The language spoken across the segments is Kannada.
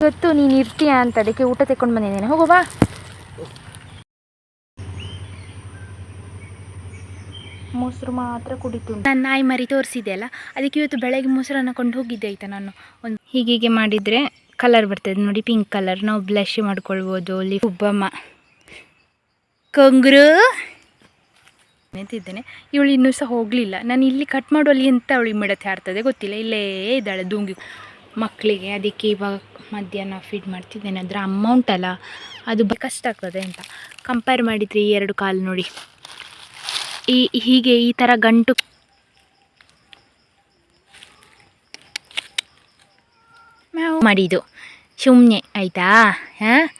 ಇವತ್ತು ನೀನು ಇರ್ತೀಯ ಅಂತ ಅದಕ್ಕೆ ಊಟ ತೆಕ್ಕೊಂಡು ಬಂದಿದ್ದೇನೆ. ಹೋಗೋ ಬಾ. ಮೊಸರು ಮಾತ್ರ ಕುಡಿತು ನಾನು ನಾಯಿ ಮರಿ ತೋರಿಸಿದೆ ಅಲ್ಲ ಅದಕ್ಕೆ ಇವತ್ತು ಬೆಳಗ್ಗೆ ಮೊಸರನ್ನ ಕೊಂಡು ಹೋಗಿದ್ದೆ ಆಯ್ತಾ ನಾನು. ಒಂದು ಹೀಗೆ ಮಾಡಿದರೆ ಕಲರ್ ಬರ್ತದೆ. ನೋಡಿ ಪಿಂಕ್ ಕಲರ್ ನಾವು ಬ್ಲಶ್ ಮಾಡ್ಕೊಳ್ಬೋದು ಅಲ್ಲಿ ಉಬ್ಬಮ್ಮ ಕಂಗ್ರು! ನಿಂತಿದ್ದೇನೆ. ಇವಳು ಇನ್ನೂ ಸಹ ಹೋಗಲಿಲ್ಲ. ನಾನು ಇಲ್ಲಿ ಕಟ್ ಮಾಡುವಲ್ಲಿ ಎಂತ ಅವಳಿಗೆ ಮಿಡತೆ ಆಡ್ತದೆ ಗೊತ್ತಿಲ್ಲ. ಇಲ್ಲೇ ಇದ್ದಾಳೆ ದುಂಗಿ. ಮಕ್ಕಳಿಗೆ ಅದಕ್ಕೆ ಇವಾಗ ಮಧ್ಯಾಹ್ನ ಫೀಡ್ ಮಾಡ್ತಿದ್ದೇನೆ ಅದರ ಅಮೌಂಟ್ ಅಲ್ಲ, ಅದು ಕಷ್ಟ ಆಗ್ತದೆ ಅಂತ. ಕಂಪೇರ್ ಮಾಡಿದರೆ ಈ ಎರಡು ಕಾಲು ನೋಡಿ. ಈ, ಹೀಗೆ ಈ ಥರ ಗಂಟು ಮಾಡಿದ್ದು. ಸುಮ್ಮನೆ ಆಯಿತಾ? ಹಾಂ?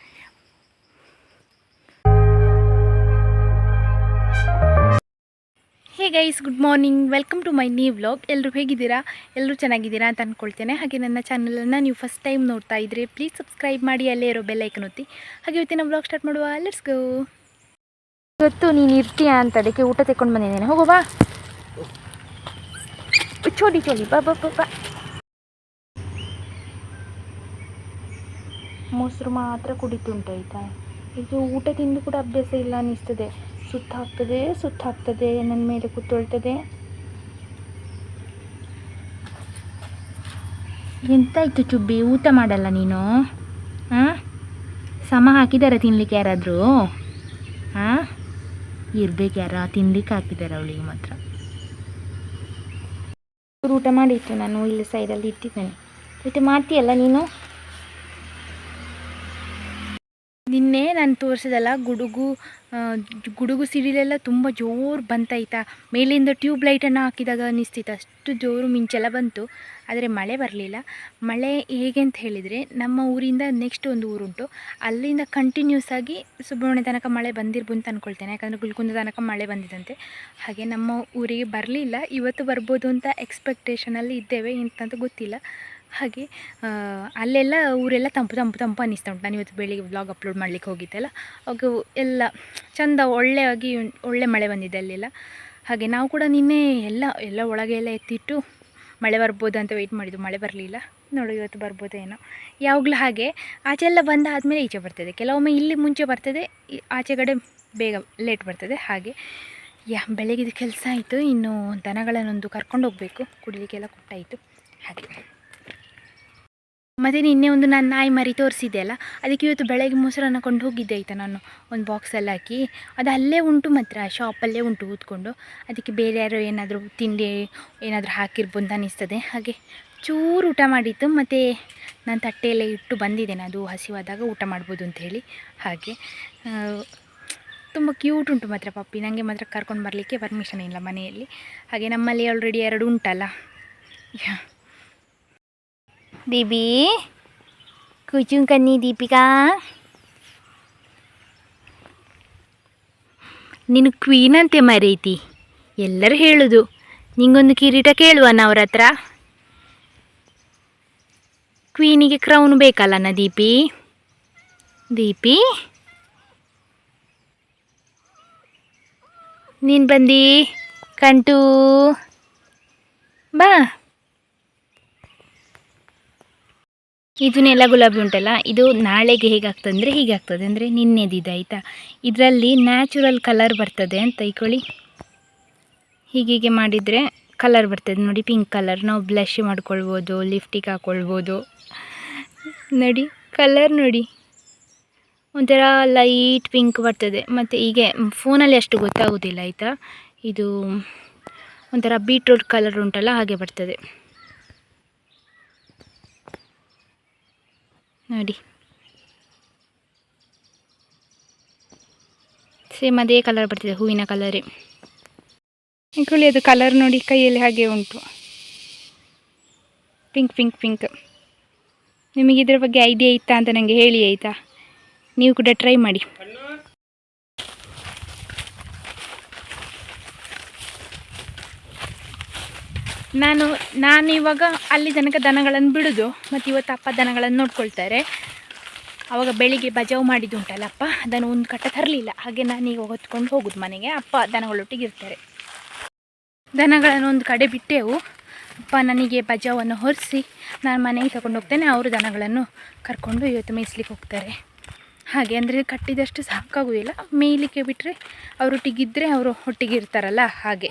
Hey guys good morning welcome to my new vlog ಎಲ್ಲರೂ ಹೇಗಿದ್ದೀರಾ? ಎಲ್ಲರೂ ಚೆನ್ನಾಗಿದ್ದೀರಾ ಅಂತ ಅಂದ್ಕೊಳ್ತೇನೆ ಹಾಗೆ ನನ್ನ ಚಾನಲನ್ನು ನೀವು ಫಸ್ಟ್ ಟೈಮ್ ನೋಡ್ತಾ ಇದ್ದರೆ ಪ್ಲೀಸ್ ಸಬ್ಸ್ಕ್ರೈಬ್ ಮಾಡಿ, ಅಲ್ಲೇ ಇರೋ ಬೆಲ್ಲೈಕನ್ ಒತ್ತಿ. ಹಾಗೆ ಇವತ್ತಿನ ವ್ಲಾಗ್ ಸ್ಟಾರ್ಟ್ ಮಾಡುವ. ಲೆಟ್ಸ್ ಗೋ ಇವತ್ತು ನೀನು ಇರ್ತೀಯಾ ಅಂತ ಅದಕ್ಕೆ ಊಟ ತೆಕ್ಕೊಂಡು ಬಂದಿದ್ದೇನೆ. ಹೋಗೋ, ಬಾ. ಚೋಡಿ ಚೋಡಿ ಬಾ ಬಾ ಬಾ ಬಾ. ಮೊಸರು ಮಾತ್ರ ಕುಡಿತುಂಟು ಆಯಿತಾ ಇದು ಊಟ ತಿಂದು ಕೂಡ ಅಭ್ಯಾಸ ಇಲ್ಲ ಅನ್ನಿಸ್ತದೆ ಸುತ್ತ ಹಾಕ್ತದೆ ಸುತ್ತ ಹಾಕ್ತದೆ ನನ್ನ ಮೇಲೆ ಕೂತ್ಕೊಳ್ತದೆ ಎಂತಾಯ್ತು ಚುಬ್ಬಿ, ಊಟ ಮಾಡಲ್ಲ ನೀನು? ಹಾಂ ಸಮ ಹಾಕಿದಾರ ತಿನ್ಲಿಕ್ಕೆ ಯಾರಾದರೂ? ಹಾಂ ಇರ್ಬೇಕು ಯಾರ, ತಿನ್ಲಿಕ್ಕೆ ಹಾಕಿದ್ದಾರೆ ಅವಳಿಗೆ ಮಾತ್ರ. ಊಟ ಮಾಡಿತ್ತು, ನಾನು ಇಲ್ಲಿ ಸೈಡಲ್ಲಿ ಇಟ್ಟಿದ್ದೇನೆ. ಊಟ ಮಾಡ್ತೀಯಲ್ಲ ನೀನು? ನಿನ್ನೆ ನಾನು ತೋರಿಸಿದಲ್ಲ, ಗುಡುಗು ಗುಡುಗು ಸಿಡಿಲೆಲ್ಲ ತುಂಬ ಜೋರು ಬಂತಾಯ್ತಾ ಮೇಲಿಂದ ಟ್ಯೂಬ್ ಲೈಟನ್ನು ಹಾಕಿದಾಗ ಅನ್ನಿಸ್ತಿತ್ತು ಅಷ್ಟು ಜೋರು ಮಿಂಚೆಲ್ಲ ಬಂತು. ಆದರೆ ಮಳೆ ಬರಲಿಲ್ಲ. ಮಳೆ ಹೇಗೆ ಅಂತ ಹೇಳಿದರೆ, ನಮ್ಮ ಊರಿಂದ ನೆಕ್ಸ್ಟ್ ಒಂದು ಊರುಂಟು. ಅಲ್ಲಿಂದ ಕಂಟಿನ್ಯೂಸ್ ಆಗಿ ಸುಬ್ರಹ್ಮಣ್ಯ ತನಕ ಮಳೆ ಬಂದಿರ್ಬೋದು ಅಂತ ಅಂದ್ಕೊಳ್ತೇನೆ ಯಾಕಂದರೆ ಗುಲ್ಕುಂದ ತನಕ ಮಳೆ ಬಂದಿದಂತೆ. ಹಾಗೆ ನಮ್ಮ ಊರಿಗೆ ಬರಲಿಲ್ಲ. ಇವತ್ತು ಬರ್ಬೋದು ಅಂತ ಎಕ್ಸ್ಪೆಕ್ಟೇಷನಲ್ಲಿ ಇದ್ದೇವೆ. ಎಂತಂತ ಗೊತ್ತಿಲ್ಲ. ಹಾಗೆ ಅಲ್ಲೆಲ್ಲ ಊರೆಲ್ಲ ತಂಪು ತಂಪು ತಂಪು ಅನ್ನಿಸ್ತಾ ಉಂಟು. ನಾನು ಇವತ್ತು ಬೆಳಿಗ್ಗೆ ವ್ಲಾಗ್ ಅಪ್ಲೋಡ್ ಮಾಡಲಿಕ್ಕೆ ಹೋಗಿದ್ದೆಲ್ಲ. ಅವಾಗ ಎಲ್ಲ ಚಂದ ಒಳ್ಳೆಯಾಗಿ ಒಳ್ಳೆ ಮಳೆ ಬಂದಿದೆ ಅಲ್ಲೆಲ್ಲ. ಹಾಗೆ ನಾವು ಕೂಡ ನಿನ್ನೆ ಎಲ್ಲ ಎಲ್ಲ ಒಳಗೆ ಎಲ್ಲ ಎತ್ತಿಟ್ಟು ಮಳೆ ಬರ್ಬೋದು ಅಂತ ವೆಯ್ಟ್ ಮಾಡಿದ್ದು. ಮಳೆ ಬರಲಿಲ್ಲ. ನೋಡು ಇವತ್ತು ಬರ್ಬೋದು ಏನೋ ಯಾವಾಗಲೂ ಹಾಗೆ. ಆಚೆ ಎಲ್ಲ ಬಂದಾದಮೇಲೆ ಈಚೆ ಬರ್ತದೆ. ಕೆಲವೊಮ್ಮೆ ಇಲ್ಲಿ ಮುಂಚೆ ಬರ್ತದೆ ಆಚೆ ಕಡೆ ಬೇಗ ಲೇಟ್ ಬರ್ತದೆ. ಹಾಗೆ, ಯಾ ಬೆಳಗಿದ ಕೆಲಸ ಆಯಿತು. ಇನ್ನು ದನಗಳನ್ನೊಂದು ಕರ್ಕೊಂಡು ಹೋಗಬೇಕು. ಕುಡಿಲಿಕ್ಕೆಲ್ಲ ಕೊಟ್ಟಾಯಿತು. ಹಾಗೆ. ಮತ್ತು ನಿನ್ನೆ ಒಂದು ನಾನು ನಾಯಿ ಮರಿ ತೋರಿಸಿದ್ದೆ ಅಲ್ಲ? ಅದಕ್ಕೆ ಇವತ್ತು ಬೆಳಗ್ಗೆ ಮೊಸರನ್ನ ಕೊಂಡು ಹೋಗಿದ್ದೆ ಆಯಿತಾ ನಾನು. ಒಂದು ಬಾಕ್ಸಲ್ಲಿ ಹಾಕಿ. ಅದು ಅಲ್ಲೇ ಉಂಟು ಮಾತ್ರ ಶಾಪಲ್ಲೇ ಉಂಟು ಕೂತ್ಕೊಂಡು. ಅದಕ್ಕೆ ಬೇರೆ ಯಾರೋ ಏನಾದರೂ ತಿಂಡಿ ಏನಾದರೂ ಹಾಕಿರ್ಬೋದು ಅಂತ ಅನಿಸ್ತದೆ. ಹಾಗೆ ಚೂರು ಊಟ ಮಾಡಿತ್ತು ಮತ್ತು ನಾನು ತಟ್ಟೆಯಲ್ಲೇ ಇಟ್ಟು ಬಂದಿದ್ದೇನೆ. ಅದು ಹಸಿವಾದಾಗ ಊಟ ಮಾಡ್ಬೋದು ಹೇಳಿ. ಹಾಗೆ ತುಂಬ ಕ್ಯೂಟ್ ಉಂಟು ಮಾತ್ರ ಪಪ್ಪಿ. ನನಗೆ ಮಾತ್ರ ಕರ್ಕೊಂಡು ಬರಲಿಕ್ಕೆ ಪರ್ಮಿಷನ್ ಇಲ್ಲ ಮನೆಯಲ್ಲಿ. ಹಾಗೆ ನಮ್ಮಲ್ಲಿ ಆಲ್ರೆಡಿ ಎರಡು ಉಂಟಲ್ಲ. ಬೇಬಿ ಕುಚುಂ ಕನ್ನಿ ದೀಪಿಕಾ ನೀನು ಕ್ವೀನ್ ಅಂತೆ ಮರೈತಿ. ಎಲ್ಲರೂ ಹೇಳೋದು. ನಿಂಗೊಂದು ಕಿರೀಟ ಕೇಳುವನ ಅವ್ರ ಹತ್ರ. ಕ್ವೀನಿಗೆ ಕ್ರೌನ್ ಬೇಕಲ್ಲನ ದೀಪಿ? ದೀಪಿ? ನೀನು ಬಂದಿ? ಕಂಟು? ಬಾ. ಇದು ನೆಲ ಗುಲಾಬಿ ಉಂಟಲ್ಲ, ಇದು ನಾಳೆಗೆ ಹೇಗಾಗ್ತದೆ ಅಂದರೆ ಹೀಗಾಗ್ತದೆ ಅಂದರೆ ನಿನ್ನೆದಿದೆ, ಆಯಿತಾ? ಇದರಲ್ಲಿ ನ್ಯಾಚುರಲ್ ಕಲರ್ ಬರ್ತದೆ ಅಂತ ಇಕೊಳ್ಳಿ. ಹೀಗೀಗೆ ಮಾಡಿದರೆ ಕಲರ್ ಬರ್ತದೆ. ನೋಡಿ ಪಿಂಕ್ ಕಲರ್ ನಾವು ಬ್ಲಶ್ ಮಾಡ್ಕೊಳ್ಬೋದು ಲಿಫ್ಟಿಗೆ ಹಾಕ್ಕೊಳ್ಬೋದು ನೋಡಿ ಕಲರ್ ನೋಡಿ. ಒಂಥರ ಲೈಟ್ ಪಿಂಕ್ ಬರ್ತದೆ. ಮತ್ತು ಹೀಗೆ ಫೋನಲ್ಲಿ ಅಷ್ಟು ಗೊತ್ತಾಗೋದಿಲ್ಲ, ಆಯಿತಾ? ಇದು ಒಂಥರ ಬೀಟ್ರೂಟ್ ಕಲರ್ ಉಂಟಲ್ಲ, ಹಾಗೆ ಬರ್ತದೆ. ನೋಡಿ. ಸೇಮ್ ಅದೇ ಕಲರ್ ಬರ್ತಿದೆ, ಹೂವಿನ ಕಲರೇ ಇಕೊಳ್ಳಿ ಅದು ಕಲರ್ ನೋಡಿ ಕೈಯಲ್ಲಿ ಹಾಗೆ ಉಂಟು. ಪಿಂಕ್ ಪಿಂಕ್ ಪಿಂಕ್ ನಿಮಗೆ ಇದರ ಬಗ್ಗೆ ಐಡಿಯಾ ಇತ್ತಾ ಅಂತ ನನಗೆ ಹೇಳಿ ಆಯಿತಾ? ನೀವು ಕೂಡ ಟ್ರೈ ಮಾಡಿ. ನಾನು ನಾನು ಇವಾಗ ಅಲ್ಲಿ ತನಕ ದನಗಳನ್ನು ಬಿಡೋದು, ಮತ್ತು ಇವತ್ತು ಅಪ್ಪ ದನಗಳನ್ನು ನೋಡ್ಕೊಳ್ತಾರೆ. ಅವಾಗ ಬೆಳಿಗ್ಗೆ ಬಜಾವ್ ಮಾಡಿದ್ದು ಉಂಟಲ್ಲಪ್ಪ, ಅದನ್ನು ಒಂದು ಕಟ್ಟ ತರಲಿಲ್ಲ. ಹಾಗೆ ನಾನೀಗ ಹೊತ್ಕೊಂಡು ಹೋಗೋದು ಮನೆಗೆ. ಅಪ್ಪ ದನಗಳೊಟ್ಟಿಗೆ ಇರ್ತಾರೆ. ದನಗಳನ್ನು ಒಂದು ಕಡೆ ಬಿಟ್ಟೆವು. ಅಪ್ಪ ನನಗೆ ಬಜಾವನ್ನು ಹೊರಿಸಿ, ನಾನು ಮನೆಗೆ ತಗೊಂಡು ಹೋಗ್ತೇನೆ, ಅವರು ದನಗಳನ್ನು ಕರ್ಕೊಂಡು ಇವತ್ತು ಮೇಯಿಸ್ಲಿಕ್ಕೆ ಹೋಗ್ತಾರೆ. ಹಾಗೆ ಅಂದರೆ ಕಟ್ಟಿದಷ್ಟು ಸಾಕಾಗುವುದಿಲ್ಲ ಮೇಯ್ಲಿಕ್ಕೆ ಬಿಟ್ಟರೆ ಅವರೊಟ್ಟಿಗಿದ್ದರೆ ಅವರು ಒಟ್ಟಿಗೆ ಇರ್ತಾರಲ್ಲ, ಹಾಗೆ.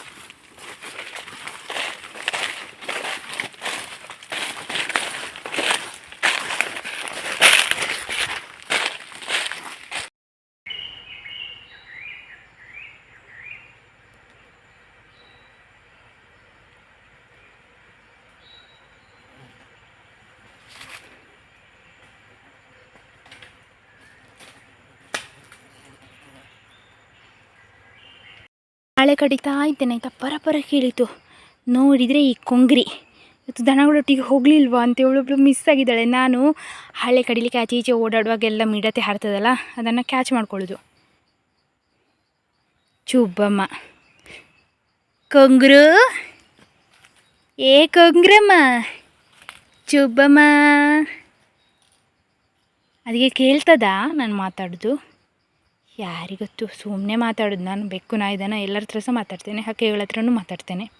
ಹಾಳೆ ಕಡಿತಾ ಇದ್ದೇನೆ ಆಯಿತಾ ಪರ ಪರ ಕೇಳಿತು. ನೋಡಿದರೆ ಈ ಕೊಂಗ್ರಿ. ಇವತ್ತು ದನಗಳೊಟ್ಟಿಗೆ ಹೋಗಲಿಲ್ವಾ ಅಂತ ಇವಳೊಬ್ಳು ಮಿಸ್ ಆಗಿದ್ದಾಳೆ. ನಾನು ಹಳೆ ಕಡಿಲಿಕ್ಕೆ ಆಚೆ ಈಚೆ ಓಡಾಡುವಾಗೆಲ್ಲ ಮಿಡತೆ ಹಾರ್ತದಲ್ಲ, ಅದನ್ನು ಕ್ಯಾಚ್ ಮಾಡ್ಕೊಳ್ಳೋದು. ಚುಬ್ಬಮ್ಮ. ಕೊಂಗ್ರು? ಏ ಕೊಂಗ್ರಮ್ಮ? ಚುಬ್ಬಮ್ಮ. ಅದಕ್ಕೆ ಕೇಳ್ತದಾ ನಾನು ಮಾತಾಡೋದು? ಯಾರಿಗೊತ್ತು? ಸುಮ್ಮನೆ ಮಾತಾಡೋದು ನಾನು. ಬೆಕ್ಕು ನಾಯ್ದನ ಎಲ್ಲರ ಹತ್ರ ಸಹ ಮಾತಾಡ್ತೇನೆ. ಹಕ್ಕಿಗಳ ಹತ್ರನೂ ಮಾತಾಡ್ತೇನೆ.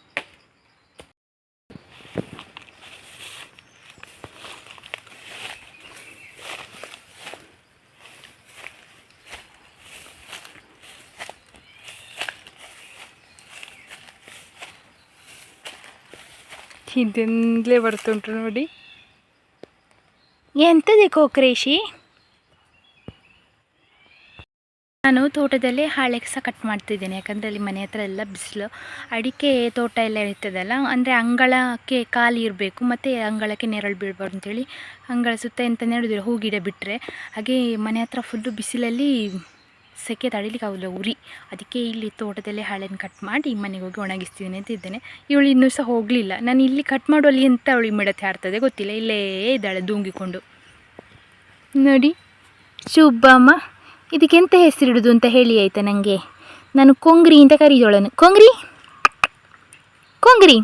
ಹಿಂದಿಂದಲೇ ಬರ್ತುಂಟು ನೋಡಿ. ಎಂಥದೇ ಕೋಕ್ರೇಶಿ? ನಾನು ತೋಟದಲ್ಲಿ ಹಾಳೆ ಸಹ ಕಟ್ ಮಾಡ್ತಿದ್ದೇನೆ. ಯಾಕಂದರೆ ಅಲ್ಲಿ ಮನೆ ಹತ್ರ ಎಲ್ಲ ಬಿಸಿಲು. ಅಡಿಕೆ ತೋಟ ಎಲ್ಲ ಇರ್ತದಲ್ಲ, ಅಂದರೆ ಅಂಗಳಕ್ಕೆ ಖಾಲಿ ಇರಬೇಕು, ಮತ್ತು ಅಂಗಳಕ್ಕೆ ನೆರಳು ಬೀಳ್ಬಾರ್ದು ಅಂತೇಳಿ ಅಂಗಳ ಸುತ್ತ ಎಂತ ನೆಡೋದಿಲ್ಲ, ಹೂ ಗಿಡ ಬಿಟ್ಟರೆ ಹಾಗೆ ಮನೆ ಹತ್ರ ಫುಲ್ಲು ಬಿಸಿಲಲ್ಲಿ ಸೆಕೆ ತಡಿಲಿಕ್ಕೆ ಆಗೋಲ್ಲ ಉರಿ. ಅದಕ್ಕೆ ಇಲ್ಲಿ ತೋಟದಲ್ಲಿ ಹಾಳೆನ ಕಟ್ ಮಾಡಿ ಮನೆಗೆ ಹೋಗಿ ಒಣಗಿಸ್ತೀನಿ ಅಂತ ಇದ್ದೇನೆ. ಇವಳು ಇನ್ನೂ ಸಹ ಹೋಗಲಿಲ್ಲ. ನಾನು ಇಲ್ಲಿ ಕಟ್ ಮಾಡುವಲ್ಲಿ ಎಂತ ಅವಳಿಗೆ ಮಿಡತೆ ಆಡ್ತದೆ ಗೊತ್ತಿಲ್ಲ. ಇಲ್ಲೇ ಇದ್ದಾಳೆ, ದೂಂಗಿಕೊಂಡು. ನೋಡಿ ಶುಭಮ್ಮ ಇದಕ್ಕೆ ಎಂತ ಹೆಸರಿಡುದು ಅಂತ ಹೇಳಿ ಆಯಿತಾ ನನಗೆ ನಾನು ಕೊಂಗ್ರಿ ಅಂತ ಕರೀದೋಳನು. ಕೊಂಗ್ರಿ? ಕೊಂಗ್ರಿ.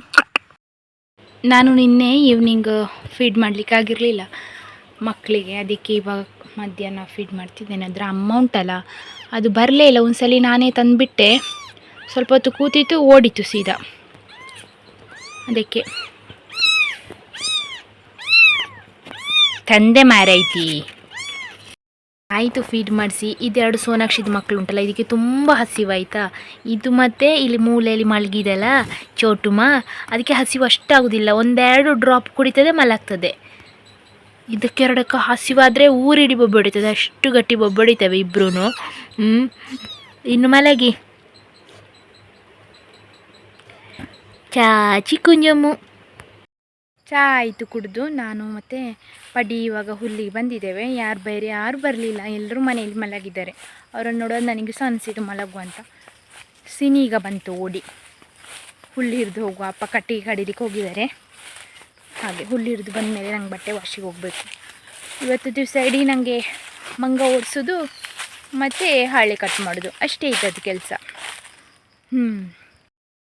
ನಾನು ನಿನ್ನೆ ಈವ್ನಿಂಗ್ ಫೀಡ್ ಮಾಡಲಿಕ್ಕೆ ಆಗಿರಲಿಲ್ಲ. ಮಕ್ಕಳಿಗೆ ಅದಕ್ಕೆ ಇವಾಗ ಮಧ್ಯಾಹ್ನ ಫೀಡ್ ಮಾಡ್ತಿದ್ದೇನೆ ಅದರ ಅಮೌಂಟ್ ಅಲ್ಲ. ಅದು ಬರಲೇ ಇಲ್ಲ. ಒಂದ್ಸಲಿ ನಾನೇ ತಂದುಬಿಟ್ಟೆ. ಸ್ವಲ್ಪ ಹೊತ್ತು ಕೂತಿತ್ತು ಓಡಿತು ಸೀದಾ. ಅದಕ್ಕೆ. ತಂದೆ ಮಾರೈತಿ ಆಯಿತು ಫೀಡ್ ಮಾಡಿಸಿ. ಇದೆರಡು ಸೋನಾಕ್ಷಿದ ಮಕ್ಕಳು ಉಂಟಲ್ಲ, ಇದಕ್ಕೆ ತುಂಬ ಹಸಿವಾಯ್ತಾ? ಇದು ಮತ್ತು ಇಲ್ಲಿ ಮೂಲೆಯಲ್ಲಿ ಮಲಗಿದೆಲ್ಲ ಚೋಟುಮ. ಅದಕ್ಕೆ ಹಸಿವು ಅಷ್ಟಾಗೋದಿಲ್ಲ. ಒಂದೆರಡು ಡ್ರಾಪ್ ಕುಡಿತದೆ, ಮಲಗ್ತದೆ. ಇದಕ್ಕೆರಡಕ್ಕೆ ಹಸಿವಾದರೆ ಊರಿಡಿ ಬೊಬ್ಬಡಿತದೆ ಅಷ್ಟು ಗಟ್ಟಿ ಬೊಬ್ಬಡಿತವೆ ಇಬ್ಬರೂ ಇನ್ನು ಮಲಗಿ. ಚಾಚಿ ಕುಂಜಮ್ಮು ಚಾ ಆಯಿತು ಕುಡಿದು ನಾನು ಮತ್ತು ಪಡಿ ಇವಾಗ ಹುಲ್ಲಿಗೆ ಬಂದಿದ್ದೇವೆ. ಯಾರು ಬೇರೆ, ಯಾರು ಬರಲಿಲ್ಲ. ಎಲ್ಲರೂ ಮನೆಯಲ್ಲಿ ಮಲಗಿದ್ದಾರೆ. ಅವರನ್ನು ನೋಡೋದು ನನಗೆ ಸಹ ಅನಿಸಿತು ಮಲಗು ಅಂತ. ಸಿನಿ ಈಗ ಬಂತು, ಓಡಿ. ಹುಲ್ಲು ಹಿರಿದು ಹೋಗುವ ಅಪ್ಪ ಕಟ್ಟಿಗೆ ಕಡಿಲಿಕ್ಕೆ ಹೋಗಿದ್ದಾರೆ. ಹಾಗೆ ಹುಲ್ಲು ಹಿರಿದು ಬಂದ ಮೇಲೆ ನಂಗೆ ಬಟ್ಟೆ ವಾಶಿಗೆ ಹೋಗಬೇಕು. ಇವತ್ತು ದಿವಸ ಇಡೀ ನನಗೆ ಮಂಗ ಓಡಿಸೋದು ಮತ್ತು ಹಾಳೆ ಕಟ್ ಮಾಡೋದು. ಅಷ್ಟೇ ಇದ್ದದ್ದು ಕೆಲಸ. ಹ್ಞೂ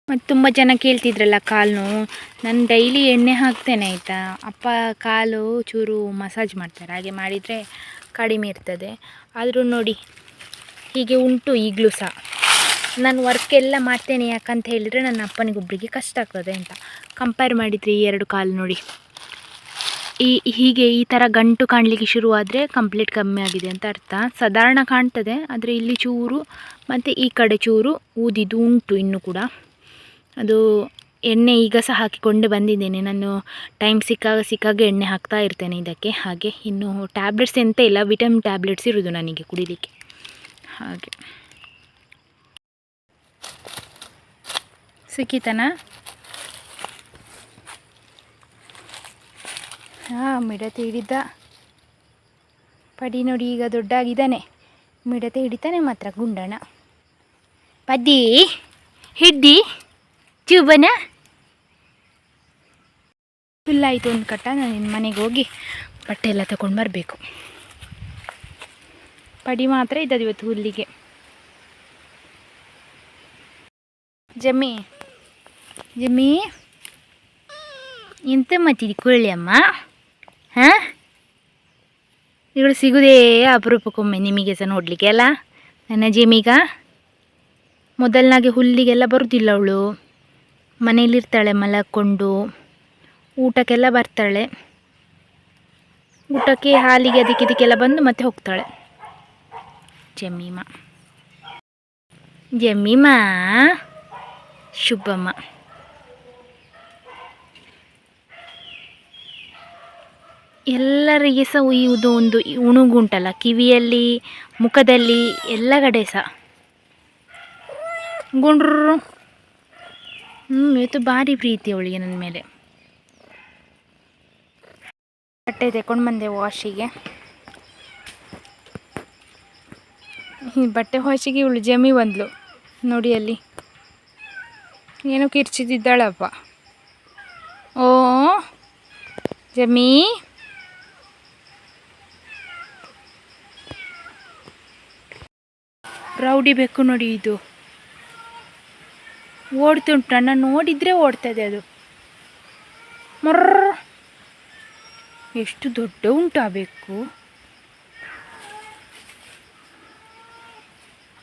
ಮತ್ತು ತುಂಬ ಜನ ಕೇಳ್ತಿದ್ರಲ್ಲ ಕಾಲು ನೋವು ನಾನು ಡೈಲಿ ಎಣ್ಣೆ ಹಾಕ್ತೇನೆ ಆಯಿತಾ? ಅಪ್ಪ ಕಾಲು, ಚೂರು ಮಸಾಜ್ ಮಾಡ್ತಾರೆ. ಹಾಗೆ ಮಾಡಿದರೆ ಕಡಿಮೆ ಇರ್ತದೆ. ಆದರೂ ನೋಡಿ, ಹೀಗೆ ಉಂಟು ಈಗಲೂ ಸಹ. ನಾನು ವರ್ಕ್ ಎಲ್ಲ ಮಾಡ್ತೇನೆ ಯಾಕಂತ ಹೇಳಿದರೆ ನನ್ನ ಅಪ್ಪನಿಗೊಬ್ಬರಿಗೆ ಕಷ್ಟ ಆಗ್ತದೆ ಅಂತ. ಕಂಪೇರ್ ಮಾಡಿದರೆ ಈ ಎರಡು ಕಾಲು ನೋಡಿ. ಈ, ಹೀಗೆ ಈ ಥರ ಗಂಟು ಕಾಣಲಿಕ್ಕೆ ಶುರುವಾದರೆ ಕಂಪ್ಲೀಟ್ ಕಮ್ಮಿ ಆಗಿದೆ ಅಂತ ಅರ್ಥ. ಸಾಧಾರಣ ಕಾಣ್ತದೆ, ಆದರೆ ಇಲ್ಲಿ ಚೂರು, ಮತ್ತು ಈ ಕಡೆ ಚೂರು, ಊದಿದ್ದು ಉಂಟು ಇನ್ನೂ ಕೂಡ. ಅದು ಎಣ್ಣೆ ಈಗ ಸಹ ಹಾಕಿಕೊಂಡು ಬಂದಿದ್ದೇನೆ. ನಾನು ಟೈಮ್ ಸಿಕ್ಕಾಗ ಸಿಕ್ಕಾಗ ಎಣ್ಣೆ ಹಾಕ್ತಾ ಇರ್ತೇನೆ ಇದಕ್ಕೆ. ಹಾಗೆ ಇನ್ನು ಟ್ಯಾಬ್ಲೆಟ್ಸ್ ಎಂತ ಇಲ್ಲ ವಿಟಮಿನ್ ಟ್ಯಾಬ್ಲೆಟ್ಸ್ ಇರೋದು ನನಗೆ ಕುಡಿಲಿಕ್ಕೆ. ಹಾಗೆ. ಸಿಕ್ಕಿತನ? ಹಾಂ ಮಿಡತೆ ಹಿಡಿದ ಪಡಿ ನೋಡಿ, ಈಗ ದೊಡ್ಡಾಗಿದ್ದಾನೆ. ಮಿಡತೆ ಹಿಡಿತಾನೆ ಮಾತ್ರ ಗುಂಡಣ ಪದ್ದಿ, ಹಿಡ್ದಿ. ಚೂಬನ? ಫುಲ್ಲಾಯಿತು ಒಂದು ಕಟ್ಟ. ನಾನು ನಿನ್ನ ಮನೆಗೆ ಹೋಗಿ ಬಟ್ಟೆ ಎಲ್ಲ ತಗೊಂಡು ಬರಬೇಕು. ಪಡಿ ಮಾತ್ರ ಇದ್ದದ್ದು ಇವತ್ತು ಹುಲ್ಲಿಗೆ. ಜಮ್ಮಿ ಜಮ್ಮಿ. ಎಂತ ಮತ್ತಿದ್ದು ಕುಳ್ಳಿ ಅಮ್ಮ? ಹಾಂ? ಇವಳು ಸಿಗುದೇ ಅಪರೂಪಕ್ಕೊಮ್ಮೆ ನಿಮಗೆ ಸಹ ನೋಡಲಿಕ್ಕೆ ಅಲ್ಲ? ನನ್ನ ಜೇಮೀಗ? ಮೊದಲನಾಗೆ ಹುಲ್ಲಿಗೆಲ್ಲ ಬರುದಿಲ್ಲ ಅವಳು. ಮನೇಲಿರ್ತಾಳೆ ಮಲಕ್ಕೊಂಡು ಊಟಕ್ಕೆಲ್ಲ ಬರ್ತಾಳೆ. ಊಟಕ್ಕೆ ಹಾಲಿಗೆ ಅದಕ್ಕೆ ಇದಕ್ಕೆಲ್ಲ ಬಂದು ಮತ್ತೆ ಹೋಗ್ತಾಳೆ. ಜಮೀಮ. ಜಮೀಮ, ಶುಭಮ್ಮ. ಎಲ್ಲರಿಗೆ ಸಹ ಉಯ್ಯುವುದು ಒಂದು ಉಣುಗುಂಟಲ್ಲ ಕಿವಿಯಲ್ಲಿ, ಮುಖದಲ್ಲಿ ಎಲ್ಲ ಕಡೆ ಸಹ ಗುಂಡ್ರು. ಹ್ಞೂ ಇವತ್ತು ಭಾರಿ ಪ್ರೀತಿ ಅವಳಿಗೆ ನನ್ನ ಮೇಲೆ. ಬಟ್ಟೆ ತೆಕೊಂಡು ಬಂದೆ ವಾಶಿಗೆ ಬಟ್ಟೆ ವಾಶಿಗೆ ಇವಳು ಜಮಿ ಬಂದ್ಲು, ನೋಡಿ ಅಲ್ಲಿ. ಏನೋ ಕಿರ್ಚಿದಿದ್ದಾಳಪ್ಪ ಓ, ಜಮಿ? ರೌಡಿ ಬೇಕು ನೋಡಿ ಇದು. ಓಡ್ತುಂಟು. ನನ್ನ ನೋಡಿದರೆ ಓಡ್ತದೆ ಅದು. ಮರ್ರ. ಎಷ್ಟು ದೊಡ್ಡ ಉಂಟು ಆ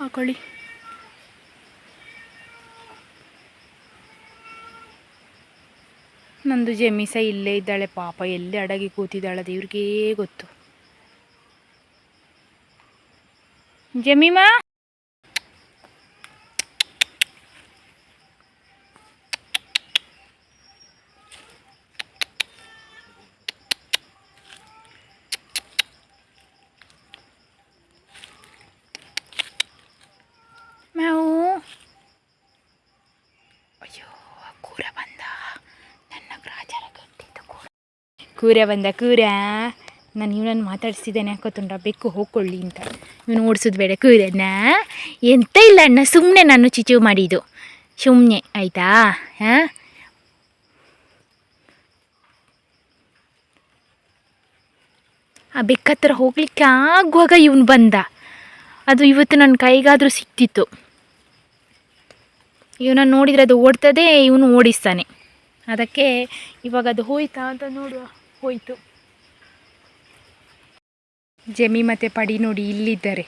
ಹಾಕೊಳ್ಳಿ. ನಂದು ಜಮೀಸ ಇಲ್ಲೇ ಇದ್ದಾಳೆ. ಪಾಪ ಎಲ್ಲಿ ಅಡಗಿ ಕೂತಿದ್ದಾಳೆ ಇವ್ರಿಗೇ ಗೊತ್ತು. ಜಮೀಮಾ ಮ್ಯಾವು ಅಯ್ಯೋ ಕೂರ ಬಂದ ನನ್ನ ಗ್ರಾಚಾರ ಕಟ್ಟಿದ್ದು ಕೂರ ಕೂರ ಬಂದ ಕೂರೆ ನಾನು ಇವನನ್ನು ಮಾತಾಡಿಸಿದ್ದೇನೆ ಹಾಕೋತುಂಡ ಬೆಕ್ಕು ಹೋಗ್ಕೊಳ್ಳಿ ಅಂತ. ಇವನು ಓಡಿಸೋದು ಬೇಡ ಕೂರನ್ನ. ಎಂತ ಇಲ್ಲ ಅಣ್ಣ ಸುಮ್ಮನೆ ನಾನು ಚಿಚು ಮಾಡಿದ್ದು. ಸುಮ್ಮನೆ ಆಯಿತಾ? ಹಾಂ ಆ ಬೆಕ್ಕತ್ರ ಹೋಗ್ಲಿಕ್ಕೆ ಆಗುವಾಗ ಇವನು ಬಂದ. ಅದು ಇವತ್ತು ನನ್ನ ಕೈಗಾದರೂ ಸಿಕ್ತಿತ್ತು. ಇವನನ್ನು ನೋಡಿದರೆ ಅದು ಓಡ್ತದೆ, ಇವನು ಓಡಿಸ್ತಾನೆ. ಅದಕ್ಕೆ ಇವಾಗ ಅದು ಹೋಯ್ತಾ ಅಂತ ನೋಡುವ. ಹೋಯಿತು. ಜಮಿ ಮತ್ತು ಪಡಿ ನೋಡಿ ಇಲ್ಲಿದ್ದಾರೆ.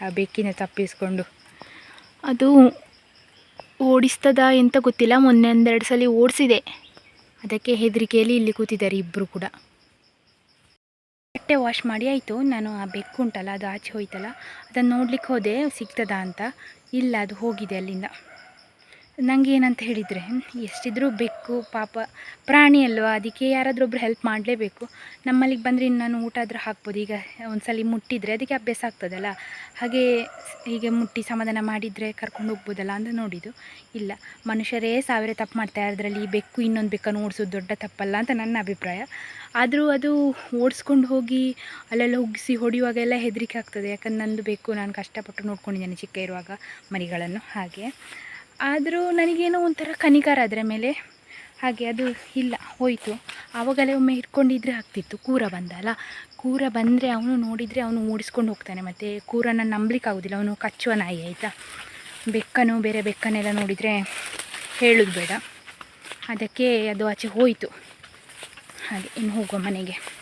ಆ ಬೆಕ್ಕಿನ ತಪ್ಪಿಸ್ಕೊಂಡು. ಅದು ಓಡಿಸ್ತದ ಎಂತ ಗೊತ್ತಿಲ್ಲ. ಮೊನ್ನೆ ಒಂದೆರಡು ಸಲ ಓಡಿಸಿದೆ. ಅದಕ್ಕೆ ಹೆದರಿಕೆಯಲ್ಲಿ ಇಲ್ಲಿ ಕೂತಿದ್ದಾರೆ ಇಬ್ಬರು ಕೂಡ. ಬಟ್ಟೆ ವಾಶ್ ಮಾಡಿ ಆಯಿತು. ನಾನು ಆ ಬೆಕ್ಕು ಉಂಟಲ್ಲ ಅದು ಆಚೆ ಹೋಯ್ತಲ್ಲ. ಅದನ್ನು ನೋಡ್ಲಿಕ್ಕೆ ಹೋದೆ ಸಿಗ್ತದಾ ಅಂತ. ಇಲ್ಲ ಅದು ಹೋಗಿದೆ ಅಲ್ಲಿಂದ. ನನಗೆ ಏನಂತ ಹೇಳಿದರೆ, ಎಷ್ಟಿದ್ರೂ ಬೆಕ್ಕು, ಪಾಪ ಪ್ರಾಣಿ ಅಲ್ವಾ? ಅದಕ್ಕೆ ಯಾರಾದರೂ ಒಬ್ರು ಹೆಲ್ಪ್ ಮಾಡಲೇಬೇಕು. ನಮ್ಮಲ್ಲಿಗೆ ಬಂದರೆ ಇನ್ನು ನಾನು ಊಟ ಆದರೂ ಹಾಕ್ಬೋದು. ಈಗ ಒಂದ್ಸಲ ಮುಟ್ಟಿದರೆ ಅದಕ್ಕೆ ಅಭ್ಯಾಸ ಆಗ್ತದಲ್ಲ? ಹಾಗೆ ಹೀಗೆ ಮುಟ್ಟಿ ಸಮಾಧಾನ ಮಾಡಿದರೆ ಕರ್ಕೊಂಡು ಹೋಗ್ಬೋದಲ್ಲ ಅಂತ ನೋಡಿದ್ದು. ಇಲ್ಲ, ಮನುಷ್ಯರೇ ಸಾವಿರ ತಪ್ಪು ಮಾಡ್ತಾರೆ ಅದರಲ್ಲಿ ಬೆಕ್ಕು ಇನ್ನೊಂದು ಬೆಕ್ಕನ್ನು ಓಡಿಸೋದು ದೊಡ್ಡ ತಪ್ಪಲ್ಲ ಅಂತ ನನ್ನ ಅಭಿಪ್ರಾಯ. ಆದರೂ ಅದು ಓಡಿಸ್ಕೊಂಡು ಹೋಗಿ ಅಲ್ಲೆಲ್ಲ ಉಗ್ಗಿಸಿ ಹೊಡೆಯುವಾಗೆಲ್ಲ ಹೆದರಿಕೆ ಆಗ್ತದೆ. ಯಾಕಂದ್ರೆ ನಂದು ಬೆಕ್ಕು, ನಾನು ಕಷ್ಟಪಟ್ಟು ನೋಡ್ಕೊಂಡಿದ್ದೇನೆ ಚಿಕ್ಕ ಇರುವಾಗ ಮರಿಗಳನ್ನು. ಹಾಗೆ. ಆದರೂ ನನಗೇನೋ ಒಂಥರ ಕನಿಕಾರ ಅದರ ಮೇಲೆ. ಹಾಗೆ ಅದು ಇಲ್ಲ, ಹೋಯಿತು. ಆವಾಗಲೇ ಒಮ್ಮೆ ಹಿಡ್ಕೊಂಡಿದ್ರೆ ಆಗ್ತಿತ್ತು. ಕೂರ ಬಂದಲ್ಲ. ಕೂರ ಬಂದರೆ ಅವನು ನೋಡಿದರೆ ಅವನು ಓಡಿಸ್ಕೊಂಡು ಹೋಗ್ತಾನೆ ಮತ್ತು ಕೂರನ ನಂಬಲಿಕ್ಕೆ ಆಗೋದಿಲ್ಲ ಅವನು ಕಚ್ಚುವ ನಾಯಿ, ಆಯಿತಾ? ಬೆಕ್ಕನು ಬೇರೆ ಬೆಕ್ಕನೆಲ್ಲ ನೋಡಿದರೆ ಹೇಳೋದು ಬೇಡ. ಅದಕ್ಕೆ ಅದು ಆಚೆ ಹೋಯಿತು. ಹಾಗೆ ಇನ್ನು ಹೋಗುವ ಮನೆಗೆ.